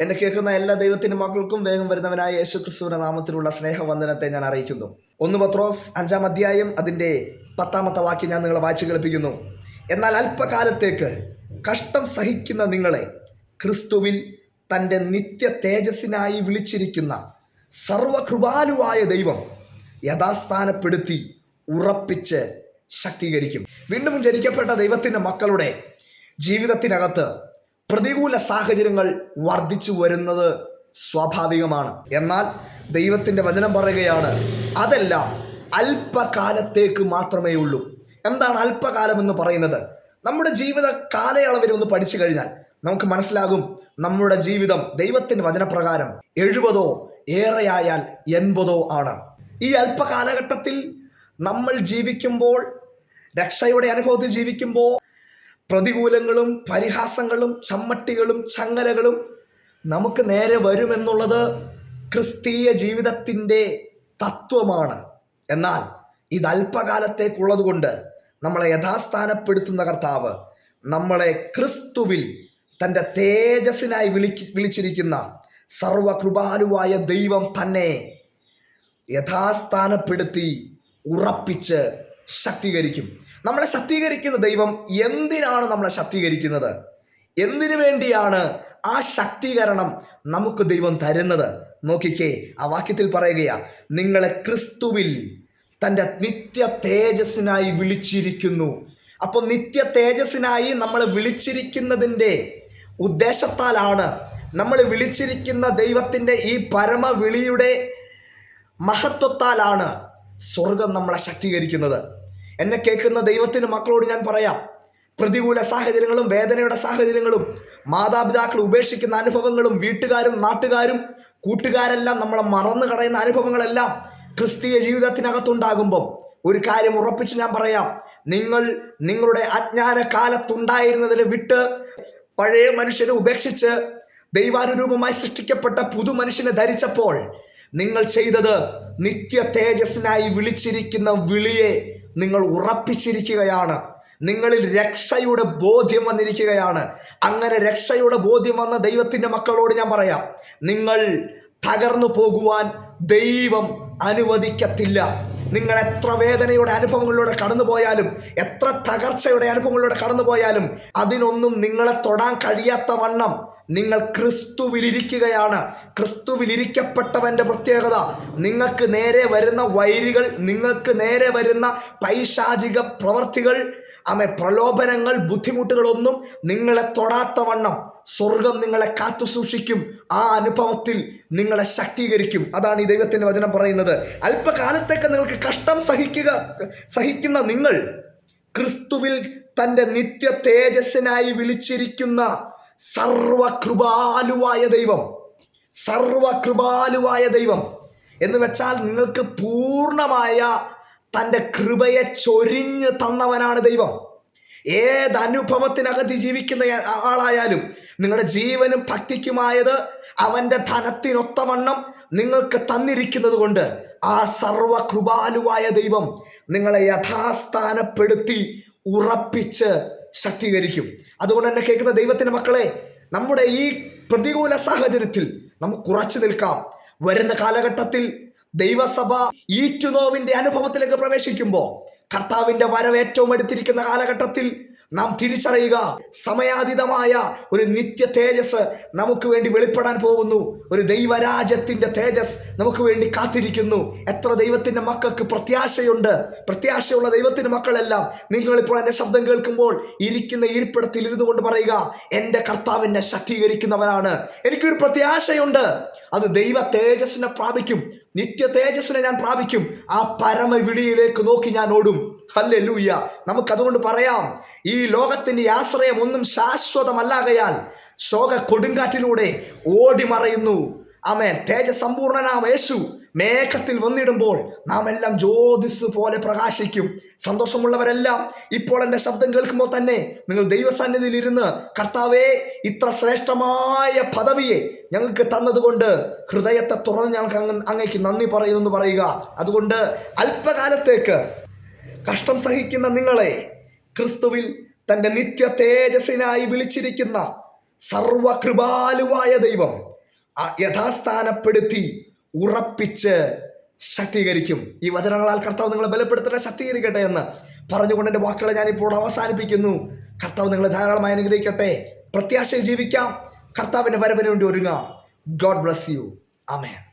എന്നെ കേൾക്കുന്ന എല്ലാ ദൈവത്തിന്റെ മക്കൾക്കും വേഗം വരുന്നവനായ യേശു ക്രിസ്തുവിന്റെ നാമത്തിലുള്ള സ്നേഹവന്ദനത്തെ ഞാൻ അറിയിക്കുന്നു. ഒന്ന് പത്രോസ് അഞ്ചാം അധ്യായം അതിന്റെ പത്താമത്തെ വാക്യം ഞാൻ നിങ്ങളെ വായിച്ചു കേൾപ്പിക്കുന്നു. എന്നാൽ അല്പകാലത്തേക്ക് കഷ്ടം സഹിക്കുന്ന നിങ്ങളെ ക്രിസ്തുവിൽ തന്റെ നിത്യ തേജസ്സിനായി വിളിച്ചിരിക്കുന്ന സർവകൃപാലുവായ ദൈവം യഥാസ്ഥാനപ്പെടുത്തി ഉറപ്പിച്ച് ശക്തീകരിക്കും. വീണ്ടും ജനിക്കപ്പെട്ട ദൈവത്തിന്റെ മക്കളുടെ ജീവിതത്തിനകത്ത് പ്രതികൂല സാഹചര്യങ്ങൾ വർദ്ധിച്ചു വരുന്നത് സ്വാഭാവികമാണ്. എന്നാൽ ദൈവത്തിന്റെ വചനം പറയുകയാണ് അതെല്ലാം അല്പകാലത്തേക്ക് മാത്രമേ ഉള്ളൂ. എന്താണ് അല്പകാലം എന്ന് പറയുന്നത്? നമ്മുടെ ജീവിത കാലയളവിൽ ഒന്ന് പഠിച്ചു കഴിഞ്ഞാൽ നമുക്ക് മനസ്സിലാകും നമ്മുടെ ജീവിതം ദൈവത്തിന്റെ വചനപ്രകാരം എഴുപതോ ഏറെയായാൽ എൺപതോ ആണ്. ഈ അല്പകാലഘട്ടത്തിൽ നമ്മൾ ജീവിക്കുമ്പോൾ രക്ഷയുടെ അനുഭവത്തിൽ ജീവിക്കുമ്പോൾ പ്രതികൂലങ്ങളും പരിഹാസങ്ങളും ചമ്മട്ടികളും ചങ്ങലകളും നമുക്ക് നേരെ വരുമെന്നുള്ളത് ക്രിസ്തീയ ജീവിതത്തിന്റെ തത്വമാണ്. എന്നാൽ ഇത് അല്പകാലത്തേക്കുള്ളത് കൊണ്ട് നമ്മളെ യഥാസ്ഥാനപ്പെടുത്തുന്ന കർത്താവ് നമ്മളെ ക്രിസ്തുവിൽ തന്റെ തേജസ്സിനായി വിളിക്ക് വിളിച്ചിരിക്കുന്ന സർവകൃപാലുവായ ദൈവം തന്നെ യഥാസ്ഥാനപ്പെടുത്തി ഉറപ്പിച്ച് ശക്തീകരിക്കും. നമ്മളെ ശക്തീകരിക്കുന്ന ദൈവം എന്തിനാണ് നമ്മളെ ശക്തീകരിക്കുന്നത്? എന്തിനു വേണ്ടിയാണ് ആ ശക്തീകരണം നമുക്ക് ദൈവം തരുന്നത്? നോക്കിക്കേ ആ വാക്യത്തിൽ പറയുകയാ നിങ്ങളെ ക്രിസ്തുവിൽ തന്റെ നിത്യ തേജസ്സിനായി വിളിച്ചിരിക്കുന്നു. അപ്പോൾ നിത്യ തേജസ്സിനായി നമ്മൾ വിളിച്ചിരിക്കുന്നതിന്റെ ഉദ്ദേശത്താലാണ് നമ്മൾ വിളിച്ചിരിക്കുന്ന ദൈവത്തിന്റെ ഈ പരമവിളിയുടെ മഹത്വത്താലാണ് സ്വർഗം നമ്മളെ ശക്തീകരിക്കുന്നത്. എന്നെ കേൾക്കുന്ന ദൈവത്തിന് മക്കളോട് ഞാൻ പറയാം. പ്രതികൂല സാഹചര്യങ്ങളും വേദനയുടെ സാഹചര്യങ്ങളും മാതാപിതാക്കൾ ഉപേക്ഷിക്കുന്ന അനുഭവങ്ങളും വീട്ടുകാരും നാട്ടുകാരും കൂട്ടുകാരെല്ലാം നമ്മളെ മറന്നു കളയുന്ന അനുഭവങ്ങളെല്ലാം ക്രിസ്തീയ ജീവിതത്തിനകത്തുണ്ടാകുമ്പം ഒരു കാര്യം ഉറപ്പിച്ച് ഞാൻ പറയാം. നിങ്ങൾ നിങ്ങളുടെ അജ്ഞാന കാലത്തുണ്ടായിരുന്നതിന് വിട്ട് പഴയ മനുഷ്യനെ ഉപേക്ഷിച്ച് ദൈവാനുരൂപമായി സൃഷ്ടിക്കപ്പെട്ട പുതു മനുഷ്യനെ ധരിച്ചപ്പോൾ നിങ്ങൾ ചെയ്തത് നിത്യ തേജസ്സിനായി വിളിച്ചിരിക്കുന്ന വിളിയെ നിങ്ങൾ ഉറപ്പിച്ചിരിക്കുകയാണ്. നിങ്ങളിൽ രക്ഷയുടെ ബോധ്യം വന്നിരിക്കുകയാണ്. അങ്ങനെ രക്ഷയുടെ ബോധ്യം വന്ന ദൈവത്തിന്റെ മക്കളോട് ഞാൻ പറയാം നിങ്ങൾ തകർന്നു പോകുവാൻ ദൈവം അനുവദിക്കത്തില്ല. നിങ്ങൾ എത്ര വേദനയുടെ അനുഭവങ്ങളിലൂടെ കടന്നു പോയാലും എത്ര തകർച്ചയുടെ അനുഭവങ്ങളിലൂടെ കടന്നു പോയാലും അതിനൊന്നും നിങ്ങളെ തൊടാൻ കഴിയാത്ത വണ്ണം നിങ്ങൾ ക്രിസ്തുവിലിരിക്കുകയാണ്. ക്രിസ്തുവിലിരിക്കപ്പെട്ടവന്റെ പ്രത്യേകത നിങ്ങൾക്ക് നേരെ വരുന്ന വൈരികൾ നിങ്ങൾക്ക് നേരെ വരുന്ന പൈശാചിക പ്രവർത്തികൾ ആമെ പ്രലോഭനങ്ങൾ ബുദ്ധിമുട്ടുകളൊന്നും നിങ്ങളെ തൊടാത്ത വണ്ണം. സ്വർഗം നിങ്ങളെ കാത്തു സൂക്ഷിക്കും. ആ അനുഭവത്തിൽ നിങ്ങളെ ശക്തീകരിക്കും. അതാണ് ഈ ദൈവത്തിന്റെ വചനം പറയുന്നത്. അല്പകാലത്തേക്ക് നിങ്ങൾക്ക് കഷ്ടം സഹിക്കുക സഹിക്കുന്ന നിങ്ങൾ ക്രിസ്തുവിൽ തന്റെ നിത്യ തേജസ്സിനായി വിളിച്ചിരിക്കുന്ന സർവകൃപാലുവായ ദൈവം സർവകൃപാലുവായ ദൈവം എന്ന് വെച്ചാൽ നിങ്ങൾക്ക് പൂർണമായ തന്റെ കൃപയെ ചൊരിഞ്ഞ് തന്നവനാണ് ദൈവം. ഏത് ജീവിക്കുന്ന ആളായാലും നിങ്ങളുടെ ജീവനും ഭക്തിക്കുമായത് അവന്റെ ധനത്തിനൊത്തവണ്ണം നിങ്ങൾക്ക് തന്നിരിക്കുന്നത് കൊണ്ട് ആ സർവകൃപാലുവായ ദൈവം നിങ്ങളെ യഥാസ്ഥാനപ്പെടുത്തി ഉറപ്പിച്ച് ശക്തീകരിക്കും. അതുകൊണ്ട് തന്നെ കേൾക്കുന്ന ദൈവത്തിന്റെ മക്കളെ നമ്മുടെ ഈ പ്രതികൂല സാഹചര്യത്തിൽ നമുക്ക് ഉറച്ചു നിൽക്കാം. വരുന്ന കാലഘട്ടത്തിൽ ദൈവസഭ ഈറ്റുനോവിന്റെ അനുഭവത്തിലേക്ക് പ്രവേശിക്കുമ്പോൾ കർത്താവിന്റെ വരവ് ഏറ്റവും എടുത്തിരിക്കുന്ന കാലഘട്ടത്തിൽ നാം തിരിച്ചറിയുക. സമയാതീതമായ ഒരു നിത്യ തേജസ് നമുക്ക് വേണ്ടി വെളിപ്പെടാൻ പോകുന്നു. ഒരു ദൈവരാജ്യത്തിന്റെ തേജസ് നമുക്ക് വേണ്ടി കാത്തിരിക്കുന്നു. എത്ര ദൈവത്തിന്റെ മക്കൾക്ക് പ്രത്യാശയുണ്ട്. പ്രത്യാശയുള്ള ദൈവത്തിന്റെ മക്കളെല്ലാം നിങ്ങളിപ്പോൾ എന്റെ ശബ്ദം കേൾക്കുമ്പോൾ ഇരിക്കുന്ന ഇരിപ്പിടത്തിൽ ഇരുന്നു കൊണ്ട് പറയുക എന്റെ കർത്താവിനെ ശക്തീകരിക്കുന്നവനാണ്. എനിക്കൊരു പ്രത്യാശയുണ്ട്. അത് ദൈവ തേജസ്സിനെ പ്രാപിക്കും. നിത്യ തേജസ്സിനെ ഞാൻ പ്രാപിക്കും. ആ പരമവിളിയിലേക്ക് നോക്കി ഞാൻ ഓടും. ഹല്ലേ ലൂയ്യ നമുക്കതുകൊണ്ട് പറയാം ഈ ലോകത്തിന്റെ ആശ്രയം ഒന്നും ശാശ്വതമല്ലാകയാൽ ശോക കൊടുങ്കാറ്റിലൂടെ ഓടിമറയുന്നു. അമേൻ തേജസമ്പൂർണനാം യേശു മേഘത്തിൽ വന്നിടുമ്പോൾ നാം എല്ലാം ജ്യോതിസ് പോലെ പ്രകാശിക്കും. സന്തോഷമുള്ളവരെല്ലാം ഇപ്പോൾ എന്റെ ശബ്ദം കേൾക്കുമ്പോൾ തന്നെ നിങ്ങൾ ദൈവസന്നിധിയിൽ ഇരുന്ന് കർത്താവേ ഇത്ര ശ്രേഷ്ഠമായ പദവിയെ ഞങ്ങൾക്ക് തന്നതുകൊണ്ട് ഹൃദയത്തെ തുറന്ന് ഞങ്ങൾക്ക് അങ്ങ് അങ്ങേക്ക് നന്ദി പറയുന്നു എന്ന് പറയുക. അതുകൊണ്ട് അല്പകാലത്തേക്ക് കഷ്ടം സഹിക്കുന്ന നിങ്ങളെ ക്രിസ്തുവിൽ തന്റെ നിത്യ തേജസ്സിനായി വിളിച്ചിരിക്കുന്ന സർവകൃപാലുവായ ദൈവം യഥാസ്ഥാനപ്പെടുത്തി ഉറപ്പിച്ച് ശക്തീകരിക്കും. ഈ വചനങ്ങളാൽ കർത്താവ് നിങ്ങളെ ബലപ്പെടുത്തട്ടെ ശക്തീകരിക്കട്ടെ എന്ന് പറഞ്ഞുകൊണ്ട് എന്റെ വാക്കുകളെ ഞാനിപ്പോൾ അവസാനിപ്പിക്കുന്നു. കർത്താവ് നിങ്ങളെ ധാരാളമായി അനുഗ്രഹിക്കട്ടെ. പ്രത്യാശയിൽ ജീവിക്കാം. കർത്താവിന്റെ വരവിന് വേണ്ടി ഒരുങ്ങാം. God bless you amen